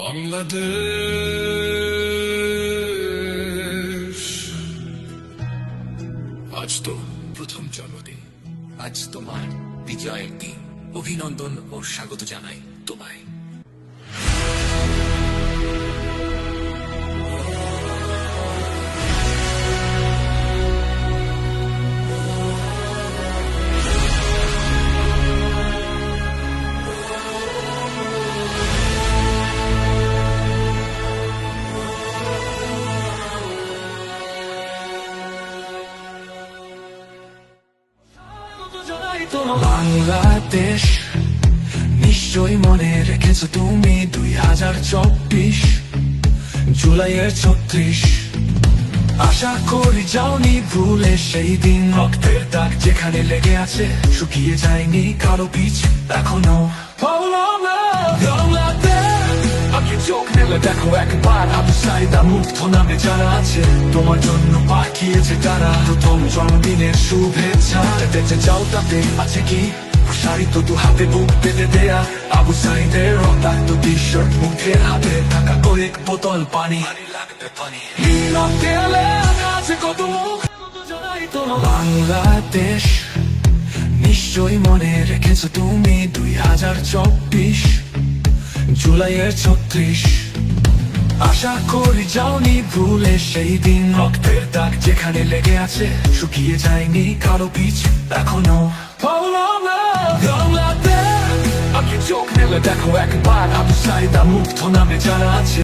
বাংলাদেশ। আজ তো প্রথম জন্মদিন। আজ তোমার বিজয়ের দিন। অভিনন্দন ও স্বাগত জানাই তোমায় বাংলাদেশ, নিশ্চয়ই মনে রেখেছো তুমি দুই হাজার চব্বিশ, জুলাইয়ের ছত্রিশ। আশা করি যাওনি ভুলে সেই দিন, রক্তের দাগ যেখানে লেগে আছে, শুকিয়ে যায়নি কারও বীজ এখনও। চোখ দেখো একবার আবু সাইদা মুগ্ধ নামে যারা আছে, তোমার জন্য পাঠিয়েছে তারা। প্রথম জন্মদিনের শুভেচ্ছা বেঁচে যাও তাতে আছে কি? প্রসারিত হাতে বুক পেতে দেয়া, আবু সাইদের রক্তাক্ত টি শার্ট মুখের হাতে থাকা কয়েক বোতল পানি। লাগবে পানি বাংলাদেশ, নিশ্চয়ই মনে রেখেছো তুমি দুই হাজার চব্বিশ। জুলাইয়ের ছত্রিশ। আশা করি যাওনি ভুলে সেই দিন। রক্তের দাগ যেখানে লেগে আছে, শুকিয়ে যায়নি কারও বীজ এখনও। আপনি চোখ নেলে দেখো একবার, আবু সাইদা মুগ্ধ নামে যারা আছে।